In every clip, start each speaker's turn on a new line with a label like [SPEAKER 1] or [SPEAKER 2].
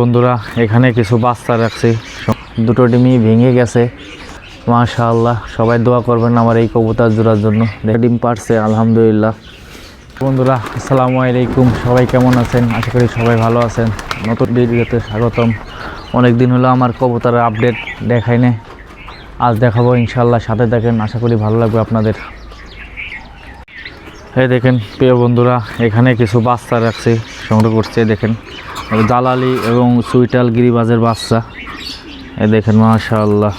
[SPEAKER 1] বন্ধুরা, এখানে কিছু বাচ্চা রাখছি। দুটো ডিমই ভেঙে গেছে। মাশাআল্লাহ, সবাই দোয়া করবেন আমার এই কবুতর জোড়ার জন্য। ডিম পারছে আলহামদুলিল্লাহ। বন্ধুরা, আসসালামু আলাইকুম, সবাই কেমন আছেন? আশা করি সবাই ভালো আছেন। নতুন ভিডিওতে স্বাগতম। অনেক দিন হলো আমার কবুতরের আপডেট দেখাই নে আজ দেখাবো ইনশাল্লাহ সাথে দেখেন আশা করি ভালো লাগবে আপনাদের। এই দেখেন, প্রিয় বন্ধুরা, এখানে কিছু বাচ্চা রাখছি, সংগ্রহ করছে দেখেন। জালালি এবং সুইটাল গিরিবাজের বাচ্চা। এই দেখেন, মাশাআল্লাহ,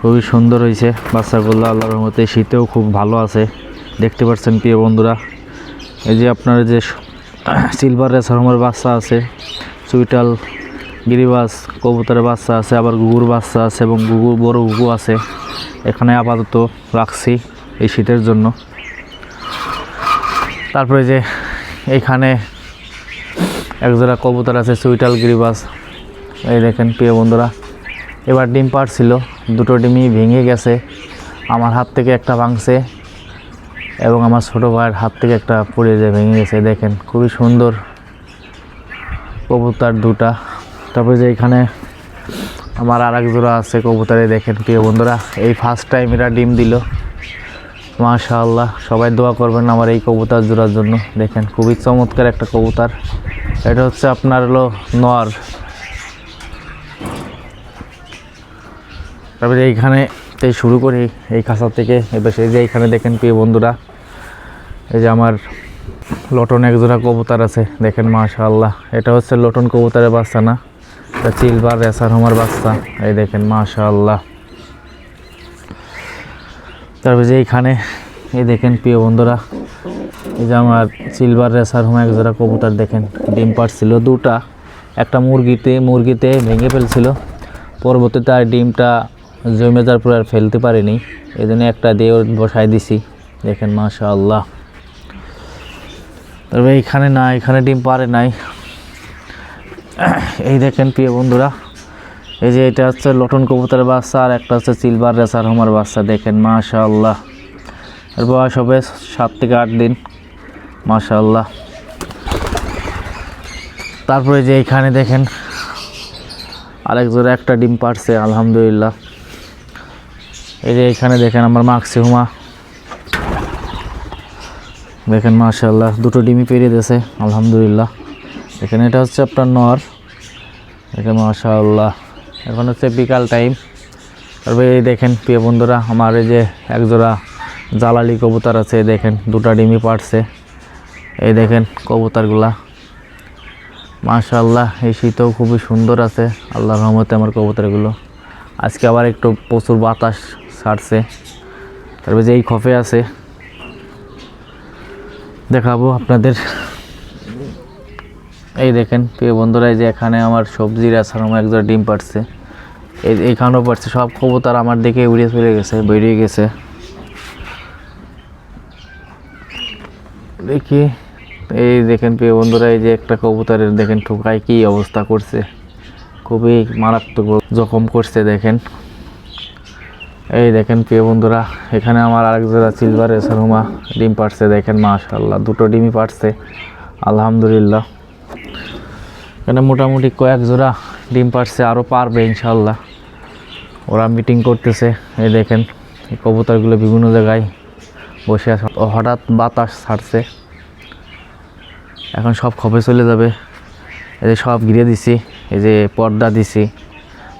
[SPEAKER 1] খুবই সুন্দর হয়েছে বাচ্চাগুলো, আল্লাহর রহমতে শীতেও খুব ভালো আছে। দেখতে পাচ্ছেন, প্রিয় বন্ধুরা, এই যে আপনার যে সিলভার রেসারমের বাচ্চা আছে, সুইটাল গিরিবাস কবুতরের বাচ্চা আছে, আবার গুগুর বাচ্চা আছে এবং গুগু বড় গুগু আছে, এখানে আপাতত রাখছি এই শীতের জন্য। তারপরে যে এখানে একজোড়া কবুতর আছে, সুইটাল গিরিবাস। এই দেখেন প্রিয় বন্ধুরা, এবার ডিম পাড়ছিল দুটো ডিমই ভেঙে গেছে। আমার হাত থেকে একটা ভাঙছে এবং আমার ছোটো ভাইয়ের হাত থেকে একটা পড়ে যায় ভেঙে গেছে, দেখেন খুবই সুন্দর কবুতর দুটা। তারপরে যে এখানে আমার আর এক জোড়া আছে কবুতরে, দেখেন প্রিয় বন্ধুরা, এই ফার্স্ট টাইম এরা ডিম দিল। মাশাআল্লাহ, সবাই দোয়া করবেন আমার এই কবুতর জোড়ার জন্য। দেখেন, খুবই চমৎকার একটা কবুতার। এটা হচ্ছে আপনার হলো নর। তারপরে এইখানে থেকে শুরু করি, এই খাঁচা থেকে। এবার সেই যে এইখানে দেখেন, প্রিয় বন্ধুরা, এই যে আমার লটন এক জোড়া কবুতর আছে। দেখেন, মাশাআল্লাহ, এটা হচ্ছে লটন কবুতারের বাচ্চা না চিলবার রেসার হোমার বাচ্চা। এই দেখেন, মাশাআল্লাহ। তারপরে যে এইখানে, এই দেখেন প্রিয় বন্ধুরা, এই যে আমার সিলভার রেসার হোম এক জোড়া কবুতর দেখেন, ডিম পাড়ছিল দুটা, একটা মুরগিতে মুরগিতে ভেঙে ফেলছিল। পরবর্তীতে আর ডিমটা জমে যাওয়ার পর আর ফেলতে পারিনি এই জন্য একটা দিয়ে বসাই দিছি, দেখেন মাশা আল্লাহ তবে এইখানে না, এখানে ডিম পারে নাই। এই দেখেন প্রিয় বন্ধুরা এই যে এটা হচ্ছে লটন কবুতরের বাচ্চা, আর একটা হচ্ছে সিলভার রেসার হোমার বাচ্চা, দেখেন, মাশাআল্লাহ। এর বয়স হবে সাত থেকে আট দিন, মাশাআল্লাহ। তারপরে যে এখানে দেখেন, আরেক জোড়া একটা ডিম পারছে আলহামদুলিল্লাহ। এই যে এখানে দেখেন আমার মাক্সি হুমা। দেখেন, মাশাআল্লাহ, দুটো ডিমই পেরিয়ে দিয়েছে, আলহামদুলিল্লাহ। এখানে এটা হচ্ছে আপনার নর। দেখেন, মাশাআল্লাহ। এখন হচ্ছে বিকাল টাইম তারপরে এই দেখেন, প্রিয় বন্ধুরা, আমার এই যে একজোড়া জ্বালালি কবুতর আছে দেখেন, দুটা ডিমি পারছে। এই দেখেন কবুতরগুলা। মাশাআল্লাহ, এই শীতেও খুবই সুন্দর আছে আল্লাহ রহমতে আমার কবুতরগুলো। আজকে আবার একটু প্রচুর বাতাস ছাড়ছে। তারপরে যে এই খফে আছে, দেখাবো আপনাদের। এই দেখেন, প্রিয় বন্ধুরা, এই যে এখানে আমার সবজির আসারম একজোড়া ডিম পারছে এই এখানেও পারছে সব কবুতর আমার দিকে উড়ে চলে গেছে, বেরিয়ে গেছে। দেখি, এই দেখেন, প্রিয় বন্ধুরা, এই যে একটা কবুতরের দেখেন ঠোকায় কি অবস্থা করছে। খুবই মারাত্মক জখম করছে, দেখেন। এই দেখেন, প্রিয় বন্ধুরা, এখানে আমার আরেক জোড়া সিলভার রেসারুমা ডিম পারছে দেখেন মাশাল্লাহ দুটো ডিমই পারছে আলহামদুলিল্লাহ। এখানে মোটামুটি কয়েক জোড়া ডিম পারছে আরও পারবে ইনশাল্লাহ ওরা মিটিং করতেছে, এই দেখেন, এই কবুতরগুলো বিভিন্ন জায়গায় বসে আছে। হঠাৎ বাতাস ছাড়ছে। এখন সব খপে চলে যাবে। এই যে সব ঘিরে দিছি, এই যে পর্দা দিছি,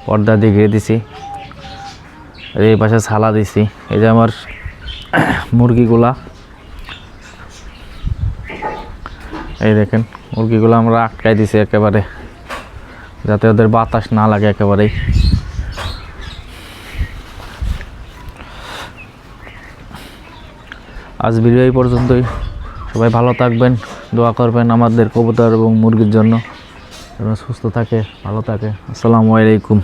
[SPEAKER 1] পর্দা দিয়ে ঘিরে দিছি। এই পাশে ছালা দিছি। এই যে আমার মুরগিগুলা। এই দেখেন, মুরগিগুলো আমরা আটকাই দিছি একেবারে, যাতে ওদের বাতাস না লাগে একেবারেই। আজ ভিডিও এই পর্যন্তই। সবাই ভালো থাকবেন, দোয়া করবেন আমাদের কবুতর এবং মুরগির জন্য। সুস্থ থাকে, ভালো থাকে। আসসালামু আলাইকুম।